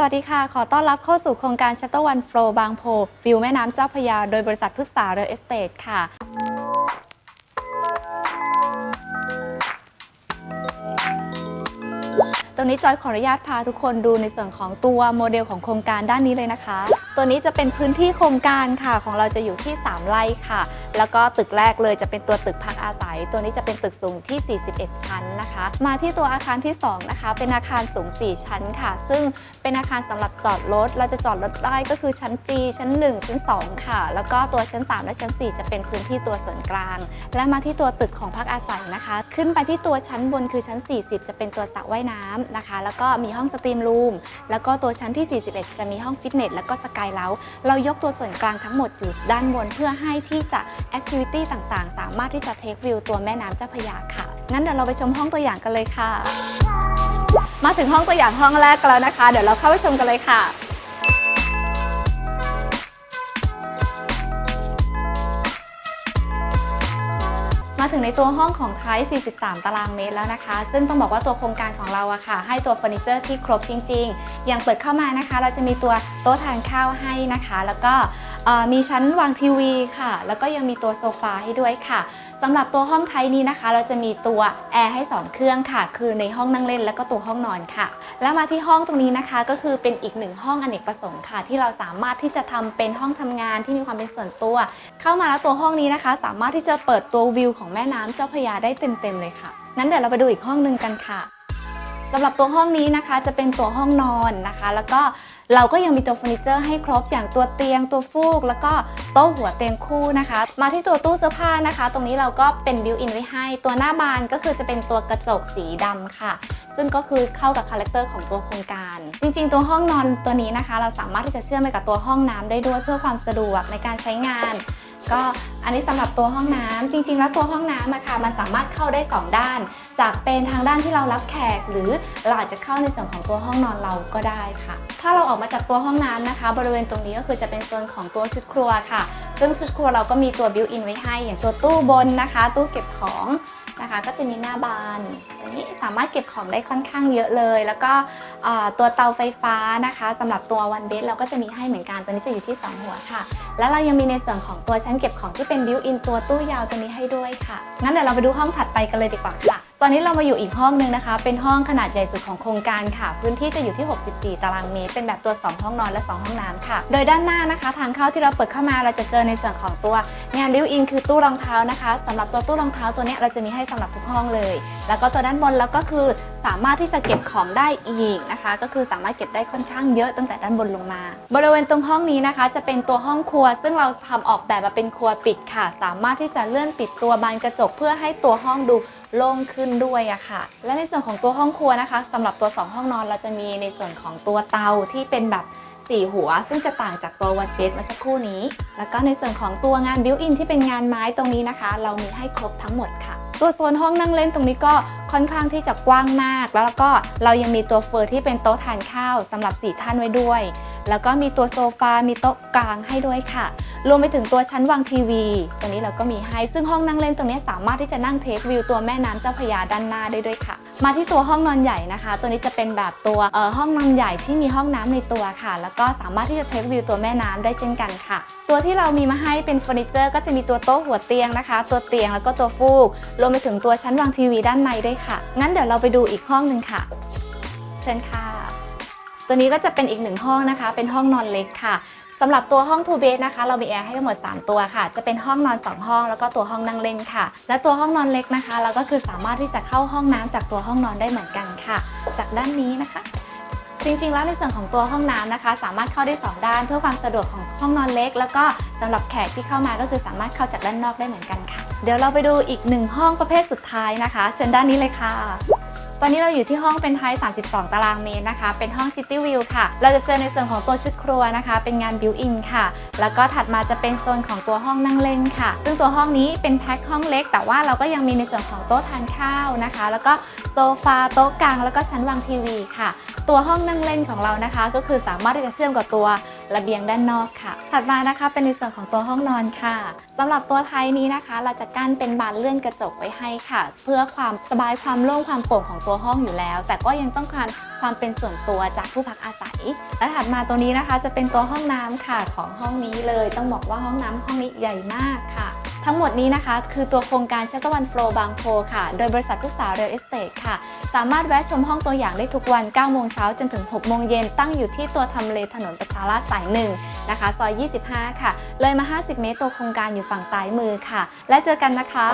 สวัสดีค่ะ ขอต้อนรับเข้าสู่โครงการ Chapter One Flow บางโพวิวแม่น้ำเจ้าพระยา โดยบริษัทพฤกษา Real Estate ค่ะ ตรงนี้จอยขออนุญาตพาทุกคนดูในส่วนของตัวโมเดลของโครงการด้านนี้เลยนะคะ ตัวนี้จะเป็นพื้นที่โครงการค่ะ ของเราจะอยู่ที่ 3 ไร่ค่ะ แล้วก็ตึกแรกเลยจะเป็นตัวตึกพักอาศัย ตัวนี้จะเป็นตึกสูงที่ 41 ชั้นนะคะ มาที่ตัวอาคารที่ 2 นะคะ เป็นอาคารสูง 4 ชั้นค่ะ ซึ่งเป็นอาคารสำหรับจอดรถ เราจะจอดรถได้ก็คือชั้น G ชั้น 1 ชั้น 2 ค่ะ แล้วก็ตัวชั้น 3 และชั้น 4 จะเป็นพื้นที่ตัวส่วนกลาง และมาที่ตัวตึกของพักอาศัยนะคะ ขึ้นไปที่ตัวชั้นบนคือชั้น 40 จะเป็นตัวสระว่ายน้ำนะคะ แล้วก็มีห้องสตรีมรูม แล้วก็ตัวชั้นที่ 41 จะมีห้องฟิตเนส แล้วก็สกายเล้า เรายกตัวส่วนกลางทั้งหมดอยู่ด้านบน เพื่อให้ที่จะแอคทิวิตี้ต่างๆ สามารถที่จะเทควิวตัวแม่น้ำเจ้าพระยาค่ะ งั้นเดี๋ยวเราไปชมห้องตัวอย่างกันเลยค่ะ มาถึงห้องตัวอย่างห้องแรกกันแล้วนะคะ เดี๋ยวเราเข้าไปชมกันเลยค่ะ ถึงในตัวห้องของไทย43 ตารางเมตรแล้วนะคะ ซึ่งต้องบอกว่าตัวโครงการของเราอะค่ะ ให้ตัวเฟอร์นิเจอร์ที่ครบจริง ๆ อย่างเปิดเข้ามานะคะ เราจะมีตัวโต๊ะทานข้าวให้นะคะ แล้วก็มีชั้นวางทีวีค่ะ แล้วก็ยังมีตัวโซฟาให้ด้วยค่ะ สำหรับตัวห้องไทยนี้นะคะ เราจะมีตัวแอร์ให้ 2 เครื่องค่ะ คือในห้องนั่งเล่นแล้วก็ตัวห้องนอนค่ะ แล้วมาที่ห้องตรงนี้นะคะก็คือเป็นอีกหนึ่งห้องอเนกประสงค์ค่ะ ที่เราสามารถที่จะทำเป็นห้องทำงานที่มีความเป็นส่วนตัว เข้ามาแล้วตัวห้องนี้นะคะ สามารถที่จะเปิดตัววิวของแม่น้ำเจ้าพระยาได้เต็มๆเลยค่ะงั้นเดี๋ยวเราไปดูอีกห้องหนึ่งกันค่ะสำหรับตัวห้องนี้นะคะจะเป็นตัวห้องนอนนะคะ แล้วก็ เราก็ยังมีตัวเฟอร์นิเจอร์ให้ครบอย่างตัวเตียงตัวฟูก แล้วก็โต๊ะหัวเตียงคู่นะคะ มาที่ตัวตู้เสื้อผ้านะคะ ตรงนี้เราก็เป็นบิวอินไว้ให้ ตัวหน้าบานก็คือจะเป็นตัวกระจกสีดำค่ะ ซึ่งก็คือเข้ากับคาแรคเตอร์ของตัวโครงการ จริงๆ ตัวห้องนอนตัวนี้นะคะ เราสามารถที่จะเชื่อมไปกับตัวห้องน้ำได้ด้วยเพื่อความสะดวกในการใช้งาน ก็อันนี้สำหรับตัวห้องน้ำจริง ๆ แล้วตัวห้องน้ำอะค่ะมันสามารถเข้าได้ 2 ด้าน จากเป็นทางด้านที่เรารับแขก หรือเราอาจจะเข้าในส่วนของตัวห้องนอนเราก็ได้ค่ะ ถ้าเราออกมาจากตัวห้องน้ำนะคะ บริเวณตรงนี้ก็คือจะเป็นโซนของตัวชุดครัวค่ะ ซึ่งชุดครัวเราก็มีตัวบิวอินไว้ให้ อย่างตัวตู้บนนะคะ ตู้เก็บของ นะคะ ก็จะมีหน้าบานตัวนี้สามารถเก็บของได้ค่อนข้างเยอะเลย แล้วก็ตัวเตาไฟฟ้านะคะสำหรับตัววันเบสเราก็จะมีให้เหมือนกันตัวนี้จะอยู่ที่สองหัวค่ะ แล้วเรายังมีในส่วนของตัวชั้นเก็บของที่เป็นบิวอินตัวตู้ยาวตัวนี้ให้ด้วยค่ะงั้นเดี๋ยวเราไปดูห้องถัดไปกันเลยดีกว่าค่ะ ตอนนี้เรามาอยู่อีกห้องหนึงนะคะ เป็นห้องขนาดใหญ่สุดของโครงการค่ะ พื้นที่จะอยู่ที่ 64 ตารางเมตร เป็นแบบตัว 2 ห้องนอนและ 2 ห้องน้ำค่ะ โดยด้านหน้านะคะ ทางเข้าที่เราเปิดเข้ามาเราจะเจอในส่วนของตัวงานบิวอินคือตู้รองเท้านะคะสำหรับตัวตู้รองเท้าตัวนี้เราจะมีให้สำหรับทุกห้องเลย แล้วก็ตัวด้านบนแล้วก็คือสามารถที่จะเก็บของได้อีกนะคะ ก็คือสามารถเก็บได้ค่อนข้างเยอะตั้งแต่ด้านบนลงมา บริเวณตรงห้องนี้นะคะ จะเป็นตัวห้องครัว ซึ่งเราทำออกแบบมาเป็นครัวปิดค่ะ สามารถที่จะเลื่อนปิดตัวบานกระจกเพื่อให้ตัวห้องดู โล่งขึ้นด้วยอะค่ะ และในส่วนของตัวห้องครัวนะคะสำหรับตัว 2 ห้องนอนเราจะมีในส่วนของตัวเตาที่เป็นแบบสี่หัว ซึ่งจะต่างจากตัววันเบสเมื่อสักครู่นี้ แล้วก็ในส่วนของตัวงานบิวอินที่เป็นงานไม้ตรงนี้นะคะ เรามีให้ครบทั้งหมดค่ะ ตัวโซนห้องนั่งเล่นตรงนี้ก็ค่อนข้างที่จะกว้างมาก แล้วก็เรายังมีตัวเฟอร์ที่เป็นโต๊ะทานข้าวสำหรับ 4 ท่านไว้ด้วย แล้วก็มีตัวโซฟา มีโต๊ะกลางให้ด้วยค่ะ รวมไปถึงตัวชั้นวางทีวี ตรงนี้เราก็มีให้ ซึ่งห้องนั่งเล่นตรงนี้สามารถที่จะนั่งเทควิวตัวแม่น้ำเจ้าพยาด้านหน้าได้ด้วยค่ะ มาที่ตัวห้องนอนใหญ่นะคะ ตัวนี้จะเป็นแบบตัวห้องนอนใหญ่ที่มีห้องน้ำในตัวค่ะ แล้วก็สามารถที่จะเทควิวตัวแม่น้ำได้เช่นกันค่ะ ตัวที่เรามีมาให้เป็นเฟอร์นิเจอร์ก็จะมีตัวโต๊ะหัวเตียงนะคะ ตัวเตียงแล้วก็ตัวฟูก รวมไปถึงตัวชั้นวางทีวีด้านในด้วยค่ะ งั้นเดี๋ยวเราไปดูอีกห้องหนึ่งค่ะ เชิญค่ะ ตัวนี้ก็จะเป็นอีกหนึ่งห้องนะคะ เป็นห้องนอนเล็กค่ะ สำหรับตัวห้อง 2 bed นะคะ เรามีแอร์ให้ทั้งหมด 3 ตัวค่ะ จะเป็นห้องนอน 2 ห้อง แล้วก็ตัวห้องนั่งเล่นค่ะ และตัวห้องนอนเล็กนะคะ เราก็คือสามารถที่จะเข้าห้องน้ำจากตัวห้องนอนได้เหมือนกันค่ะ จากด้านนี้นะคะ จริงๆ แล้วในส่วนของตัวห้องน้ำนะคะ สามารถเข้าได้ 2 ด้าน เพื่อความสะดวกของห้องนอนเล็ก แล้วก็สำหรับแขกที่เข้ามาก็คือสามารถเข้าจากด้านนอกได้เหมือนกันค่ะ เดี๋ยวเราไปดูอีกหนึ่งห้องประเภทสุดท้ายนะคะ เชิญด้านนี้เลยค่ะ ตอนนี้เราอยู่ที่ห้องเป็นไทย 32 ตารางเมตรนะคะ เป็นห้อง City View ค่ะ เราจะเจอในส่วนของตัวชุดครัวนะคะ เป็นงาน Built-in ค่ะ แล้วก็ถัดมาจะเป็นโซนของตัวห้องนั่งเล่นค่ะ ซึ่งตัวห้องนี้เป็นแพ็คห้องเล็ก แต่ว่าเราก็ยังมีในส่วนของโต๊ะทานข้าวนะคะ แล้วก็โซฟาโต๊ะกลาง แล้วก็ชั้นวางทีวีค่ะ ตัวห้องนั่งเล่นของเรานะคะ ก็คือสามารถที่จะเชื่อมกับตัว ระเบียงด้านนอกค่ะ ถัดมานะคะเป็นในส่วนของตัวห้องนอนค่ะสำหรับตัวไทยนี้นะคะ เราจะกั้นเป็นบานเลื่อนกระจกไว้ให้ค่ะ เพื่อความสบายความโล่งความโปร่งของตัวห้องอยู่แล้ว แต่ก็ยังต้องการความเป็นส่วนตัวจากผู้พักอาศัย และถัดมาตัวนี้นะคะจะเป็นตัวห้องน้ำค่ะของห้องนี้เลย ต้องบอกว่าห้องน้ำห้องนี้ใหญ่มากค่ะ ทั้งหมดนี้นะคะ คือตัวโครงการชัตวันโฟลบางโพค่ะ โดยบริษัททุกสาเรียลเอสเตทค่ะ สามารถแวะชมห้องตัวอย่างได้ทุกวัน 9 โมงเช้าจนถึง 6 โมงเย็นตั้งอยู่ที่ตัวทำเลถนนประชาราษฎร์สาย1นะคะ ซอย 25 ค่ะ เลยมา 50 เมตรตัวโครงการอยู่ฝั่งซ้ายมือค่ะ และเจอกันนะคะ